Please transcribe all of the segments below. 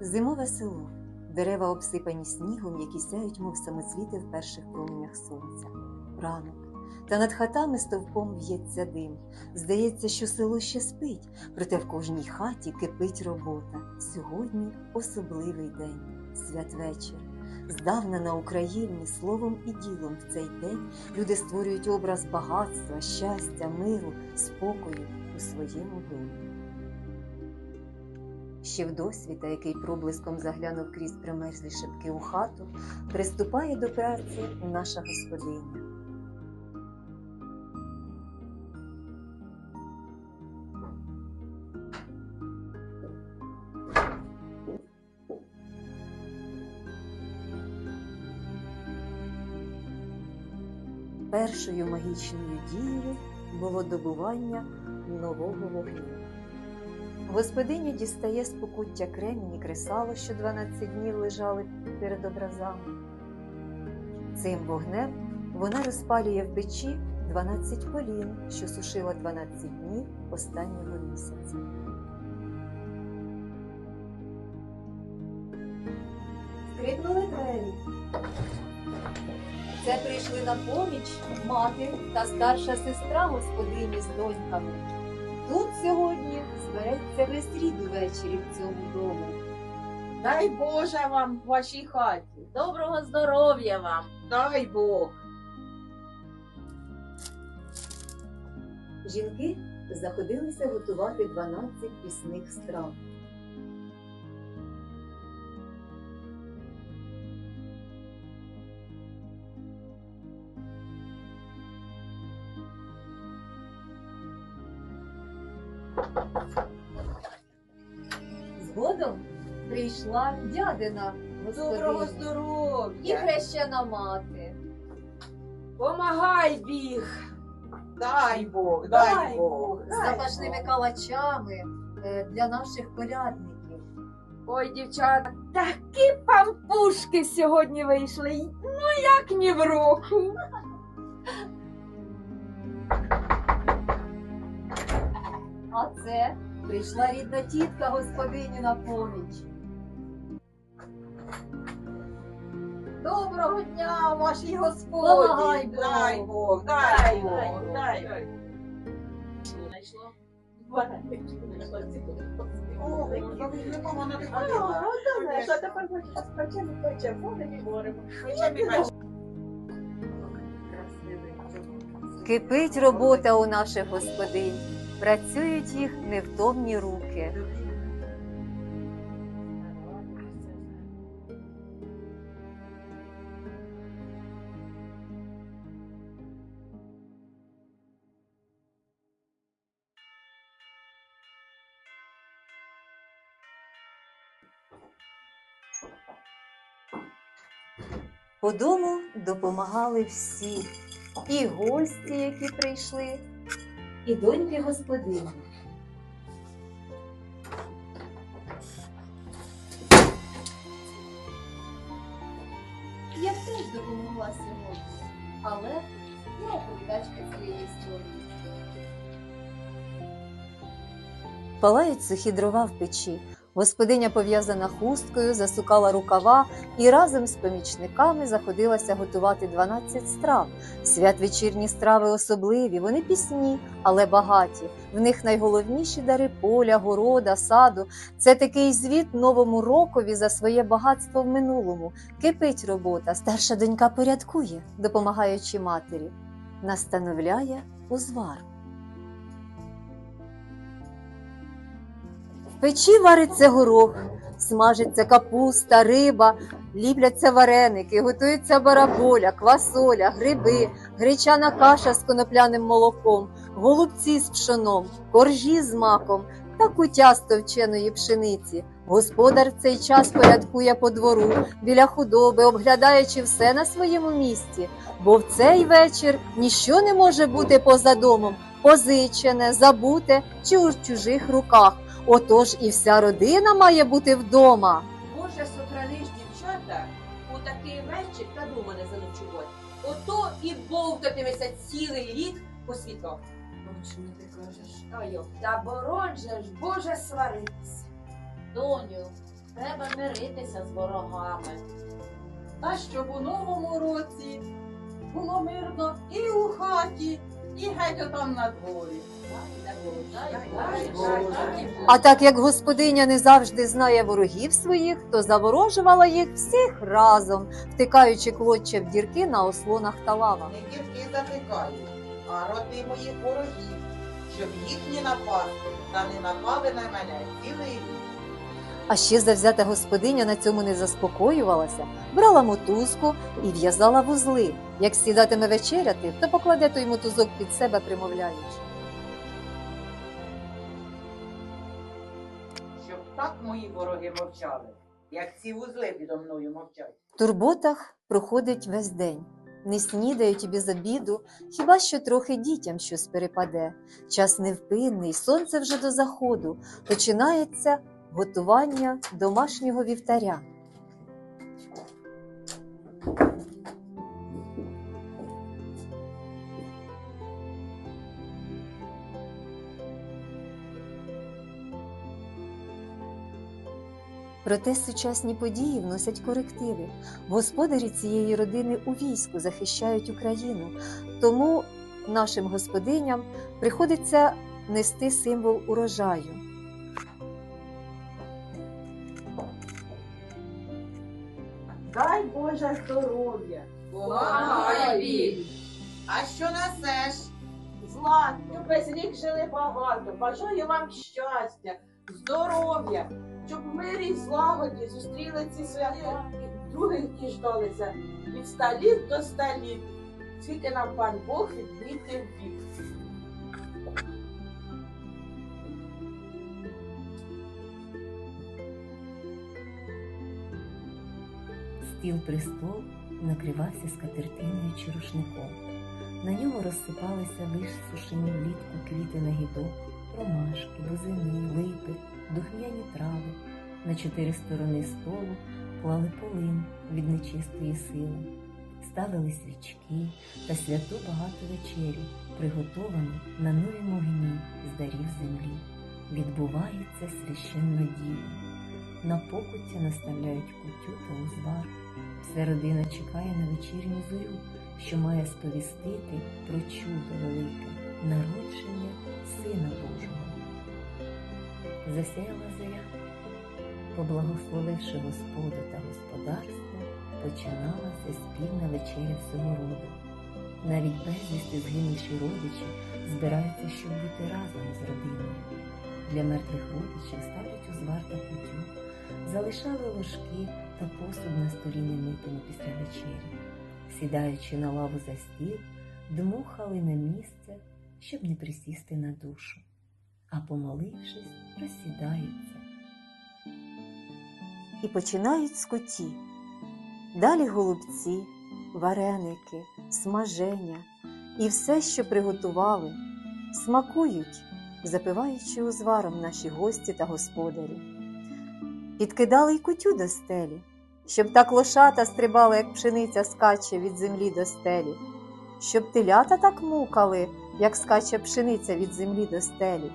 Зимове село. Дерева обсипані снігом, які сяють, мов самоцвіти в перших променях сонця. Ранок. Та над хатами стовпом в'ється дим. Здається, що село ще спить, проте в кожній хаті кипить робота. Сьогодні особливий день, святвечір. Здавна на Україні словом і ділом в цей день люди створюють образ багатства, щастя, миру, спокою у своєму домі. Ще в досвіта, який проблиском заглянув крізь примерзлі шибки у хату, приступає до праці наша господиня. Першою магічною дією було добування нового вогню. Господиня дістає з покуття кремінь і кресало, що 12 днів лежали перед образами. Цим вогнем вона розпалює в печі 12 полін, що сушила 12 днів останнього місяця. Скрипнули двері. Це прийшли на поміч мати та старша сестра господині з доньками. Тут сьогодні збереться весь рід увечері в цьому дому. Дай Боже вам в вашій хаті. Доброго здоров'я вам! Дай Бог. Жінки заходилися готувати 12 пісних страв. Прийшла дядина Доброго господиня і здоров'я. хрещена мати. Помагай біг. Дай Бог, дай Бог. з запашними калачами е, для наших колядників. Ой, дівчата, такі пампушки сьогодні вийшли. Ну як ні в року. А це прийшла рідна тітка господині на поміч. Доброго дня, вашій господі! Дай Бог, дай Бог, дай Бог. Знайшло? Не. Кипить робота у наших господинь, працюють їх невтомні руки. По дому допомагали всі, і гості, які прийшли, і доньки господині. Я теж допомогла сьогодні, але я оповідачка цієї історії. Палають сухі дрова в печі. Господиня пов'язана хусткою, засукала рукава і разом з помічниками заходилася готувати 12 страв. Святвечірні страви особливі, вони пісні, але багаті. В них найголовніші дари поля, города, саду. Це такий звіт новому рокові за своє багатство в минулому. Кипить робота, старша донька порядкує, допомагаючи матері, настановляє узвар. Печі вариться горох, смажиться капуста, риба, ліпляться вареники, готується бараболя, квасоля, гриби, гречана каша з конопляним молоком, голубці з пшоном, коржі з маком та кутя з товченої пшениці. Господар цей час порядкує по двору біля худоби, обглядаючи все на своєму місці, бо в цей вечір ніщо не може бути поза домом, позичене, забуте чи у чужих руках. Отож і вся родина має бути вдома. Боже, сохраниш дівчата у такий вечір та дома не заночувати. Ото і бовтатиметься цілий рік по світах. Точно ти кажеш. Ой, та борон же ж, Боже, сваритися. Доню, Треба миритися з ворогами. Та щоб у новому році було мирно і у хаті, і геть отам на дворі. А так як господиня не завжди знає ворогів своїх, то заворожувала їх всіх разом, втикаючи клоччя в дірки на ослонах та лавах. Не тільки затикаю, а роти моїх ворогів, щоб їхні напасти та не напали на мене цілий рік. А ще завзята господиня на цьому не заспокоювалася, брала мотузку і в'язала вузли. Як сідатиме вечеряти, то покладе той мотузок під себе, примовляючи. Щоб так мої вороги мовчали, як ці вузли підо мною мовчать. В турботах проходить весь день. Не снідають і без обіду, хіба що трохи дітям щось перепаде. Час невпинний, сонце вже до заходу. Починається готування домашнього вівтаря. Проте сучасні події вносять корективи. Господарі цієї родини у війську захищають Україну, тому нашим господиням приходиться нести символ урожаю. Дай здоров'я! Помагай, біль. А що несеш? Златку, весь рік жили багато. Бажаю вам щастя, здоров'я, щоб в мирі й злагоді зустріли ці свята і других діждалися від ста літ до ста літ. Скільки нам пан Бог відмітив вік. Стіл престол накривався скатертиною чи рушником. На ньому розсипалися висушені влітку квіти на гідок, ромашки, бузини, липи, духмяні трави. На чотири сторони столу клали полин від нечистої сили, ставили свічки та святу багату вечерю, приготовану на новім огні з дарів землі. Відбувається священна дія. На покуття наставляють кутю та узвар. Вся родина чекає на вечірню зорю, що має сповістити про чудо велике, народження Сина Божого. Засяяла зоря, поблагословивши Господа та господарство, починалася спільна вечеря всього роду. Навіть безвісти згинувші родичі збираються, щоб бути разом з родиною. Для мертвих родичів ставлять узвар та кутю, залишали ложки та посуд на столі немитими після вечері. Сідаючи на лаву за стіл, дмухали на місце, щоб не присісти на душу, а помолившись, розсідаються. І починають з куті. Далі голубці, вареники, смаження і все, що приготували, смакують, запиваючи узваром наші гості та господарі. Підкидали й кутю до стелі, щоб так лошата стрибали, як пшениця скаче від землі до стелі, щоб телята так мукали, як скаче пшениця від землі до стелі,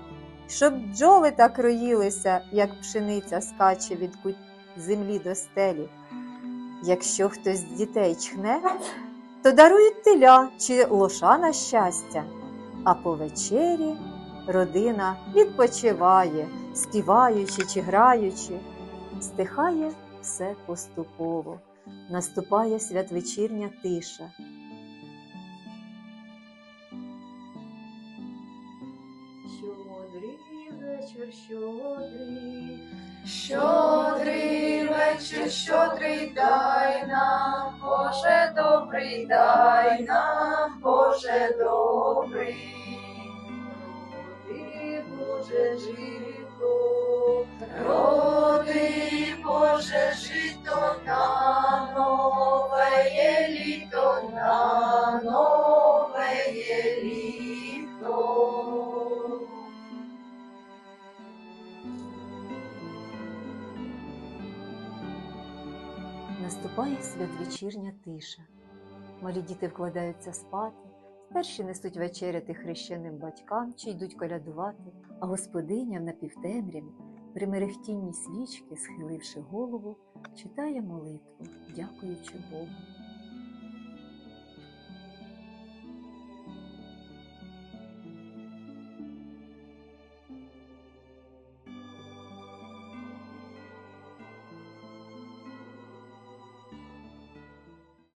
щоб бджоли так роїлися, як пшениця скаче від землі до стелі. Якщо хтось з дітей чхне, то дарують теля чи лоша на щастя, а по вечері родина відпочиває, співаючи чи граючи, стихає все поступово, наступає святвечірня тиша. Щодрий вечір, щодрий, щодрий вечір, щодрий дай нам, Боже добрий, дай нам, Боже добрий. Роди, Боже, жито, роди, Боже, жито на нове є. Наступає святвечірня тиша. Малі діти вкладаються спати, старші несуть вечеряти хрещеним батькам чи йдуть колядувати, а господиня в напівтемряві При мерехтінні свічки, схиливши голову, читає молитву, дякуючи Богу.